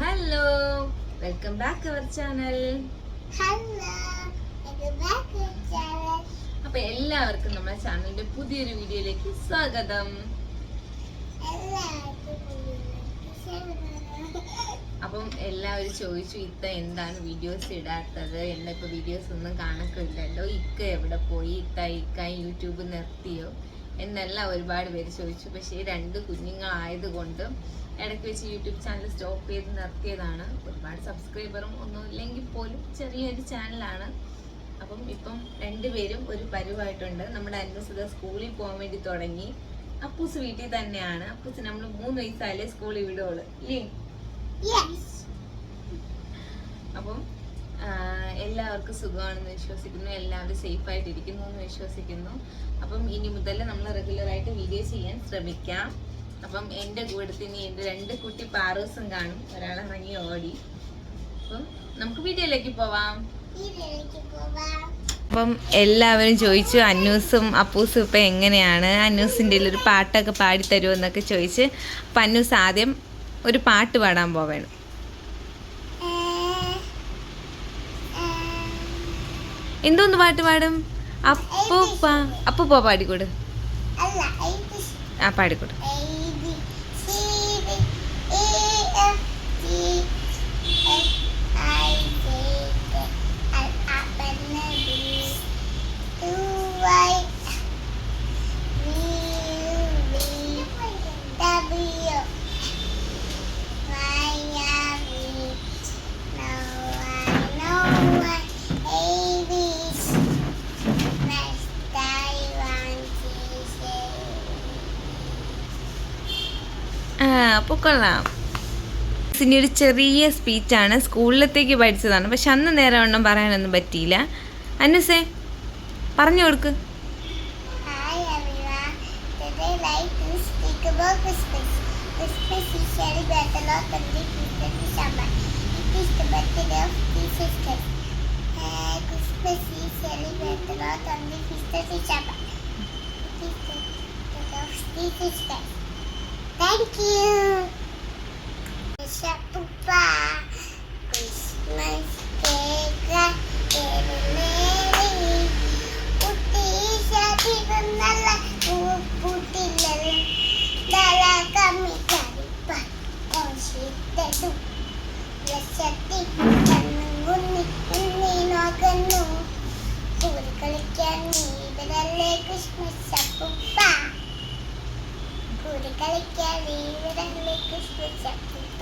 Hello welcome back our channel. അപ്പൊ എല്ലാവർക്കും നമ്മുടെ ചാനലിന്റെ പുതിയൊരു വീഡിയോയിലേക്ക് സ്വാഗതം. അപ്പം എല്ലാവരും ചോദിച്ചു ഇത്ത എന്താണ് വീഡിയോസ് ഇടാത്തത്? എന്താ ഇപ്പൊ വീഡിയോസ് ഒന്നും കാണക്കില്ലല്ലോ ഇക്ക എവിടെ പോയി? ഇത്ത ഇക്ക യൂട്യൂബ് നിർത്തിയോ? എന്നെല്ലാം ഒരുപാട് പേര് ചോദിച്ചു. പക്ഷേ ഈ രണ്ട് കുഞ്ഞുങ്ങളായതുകൊണ്ട് ഇടയ്ക്ക് വെച്ച് യൂട്യൂബ് ചാനൽ സ്റ്റോപ്പ് ചെയ്ത് നിർത്തിയതാണ്. ഒരുപാട് സബ്സ്ക്രൈബറും ഒന്നും ഇല്ലെങ്കിൽ പോലും ചെറിയൊരു ചാനലാണ്. അപ്പം ഇപ്പം രണ്ടുപേരും ഒരു പരിവായിട്ടുണ്ട്. നമ്മുടെ അന്വസുത സ്കൂളിൽ പോകാൻ വേണ്ടി തുടങ്ങി. അപ്പൂസ് വീട്ടിൽ തന്നെയാണ്. അപ്പൂസ് നമ്മൾ മൂന്ന് വയസ്സായാലേ സ്കൂളിൽ വിടുകയുള്ളു ഇല്ലേ. അപ്പം എല്ലാവർക്കും സുഖമാണെന്ന് വിശ്വസിക്കുന്നു എല്ലാവരും സേഫ് ആയിട്ട് ഇരിക്കുന്നു എന്ന് വിശ്വസിക്കുന്നു. അപ്പം ഇനി മുതൽ നമ്മൾ റെഗുലറായിട്ട് വീഡിയോ ചെയ്യാൻ ശ്രമിക്കാം. അപ്പം എന്റെ കൂടത്തിൽ ഇനി എന്റെ രണ്ട് കുട്ടി പാറൂസും കാണും. ഒരാളെ ഇറങ്ങി ഓടി. അപ്പം നമുക്ക് വീഡിയോയിലേക്ക് പോവാം. അപ്പം എല്ലാവരും ചോദിച്ചു അന്നൂസും അപ്പൂസും ഇപ്പം എങ്ങനെയാണ്? അന്നൂസിന്റെ ഒരു പാട്ടൊക്കെ പാടിത്തരുമോ എന്നൊക്കെ ചോദിച്ച് അപ്പം അന്നൂസ് ആദ്യം ഒരു പാട്ട് പാടാൻ പോവേണം. എന്തോന്ന് പാട്ട് പാടും? അപ്പൂപ്പ അപ്പൂപ്പ പാടിക്കൊടു. ആ പാടിക്കൊടു. പൊക്കൊള്ളാം സിനി ഒരു ചെറിയ സ്പീച്ചാണ് സ്കൂളിലത്തേക്ക് പഠിച്ചതാണ്. പക്ഷെ അന്ന് നേരമൊന്നും പറയാനൊന്നും പറ്റിയില്ല. അനുസേ പറഞ്ഞു കൊടുക്ക്. Christmas. Is celebrated on the 5th of December. 5th of December. A lot on the 5th of December. It is the birthday of Jesus Christ. Thank you. Shapupa. Christmas cake. Merry ഉത്തീശതിരുന്നല്ല കമ്മി കരിപ്പ ഓശിത്തതു രസത്തി കണ്ണുകുന്നി ഉണ്ണി നോക്കുന്നു കൂടി കളിക്കാൻ നീവരല്ലേ Christmas അപ്പുപ്പ കൂടി കളിക്കാൻ നീവരല്ലേ Christmas അപ്പുപ്പ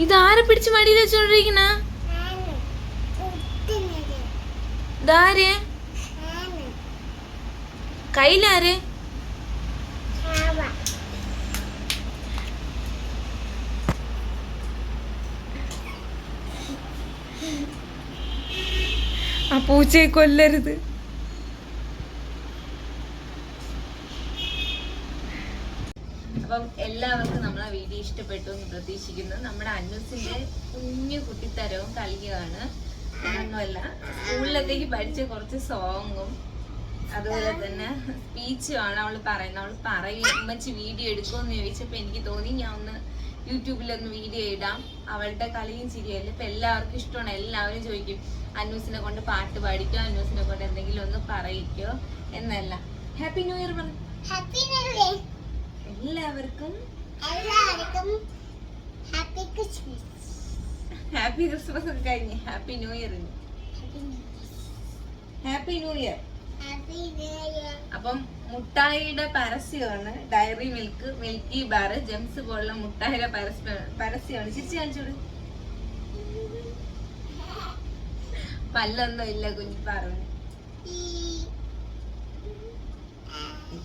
ഇതാരെ പിടിച്ച് മടിയിൽ വെച്ചോണ്ടിരിക്കണ ഇതാരെ? കയ്യിലാരെ? ആ പൂച്ചയെ കൊല്ലരുത്. അപ്പം എല്ലാവർക്കും നമ്മളെ വീഡിയോ ഇഷ്ടപ്പെട്ടു എന്ന് പ്രതീക്ഷിക്കുന്നു. നമ്മുടെ അന്നൂസിന്റെ കുഞ്ഞു കുട്ടിത്തരവും കളിയുമാണ് ഒന്നുമല്ല സ്കൂളിലത്തേക്ക് പഠിച്ച കുറച്ച് സോങ്ങും അതുപോലെ തന്നെ സ്പീച്ചും ആണ് അവൾ പറയുന്നത്. അവൾ പറയും ഉമ്മച്ചി വീഡിയോ എടുക്കുമെന്ന് ചോദിച്ചപ്പോൾ എനിക്ക് തോന്നി ഞാൻ ഒന്ന് യൂട്യൂബിലൊന്ന് വീഡിയോ ഇടാം. അവളുടെ കളിയും ചിരിയല്ല ഇപ്പൊ എല്ലാവർക്കും ഇഷ്ടമാണ്. എല്ലാവരും ചോദിക്കും അന്നൂസിനെ കൊണ്ട് പാട്ട് പാടിക്കോ? അന്നൂസിനെ കൊണ്ട് എന്തെങ്കിലും ഒന്ന് പറയിക്കോ? എന്നല്ല. ഹാപ്പി ന്യൂ ഇയർ പറഞ്ഞു ഹാപ്പി ന്യൂ ഇയർ എല്ലാവർക്കും എല്ലാവർക്കും ഹാപ്പി ക്രിസ്മസ് ഹാപ്പി ക്രിസ്മസ് ഒക്കെ കഴിഞ്ഞ്. Happy new year happy new year അപ്പം മുട്ടായിയുടെ പരസ്യമാണ്. Dairy Milk Milky Bar Gems പോലുള്ള മുട്ടായിയുടെ പരസ്യ പരസ്യമാണ്. ചിരിച്ചു കാണിച്ചോട് പല്ലൊന്നും ഇല്ല കുഞ്ഞി പറഞ്ഞു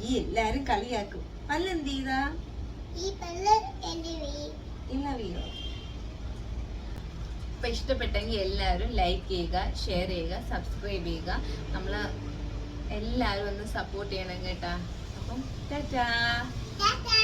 ഈ എല്ലാരും കളിയാക്കും. പല്ലെന്ത് ചെയ്താ? ഈ പല്ല് എന്റെ ഇന്ന വീഡിയോ അപ്പൊ ഇഷ്ടപ്പെട്ടെങ്കിൽ എല്ലാവരും ലൈക്ക് ചെയ്യുക ഷെയർ ചെയ്യുക സബ്സ്ക്രൈബ് ചെയ്യുക. നമ്മൾ എല്ലാവരും ഒന്ന് സപ്പോർട്ട് ചെയ്യണം കേട്ടാ. അപ്പം ടാറ്റാ. ടാറ്റാ.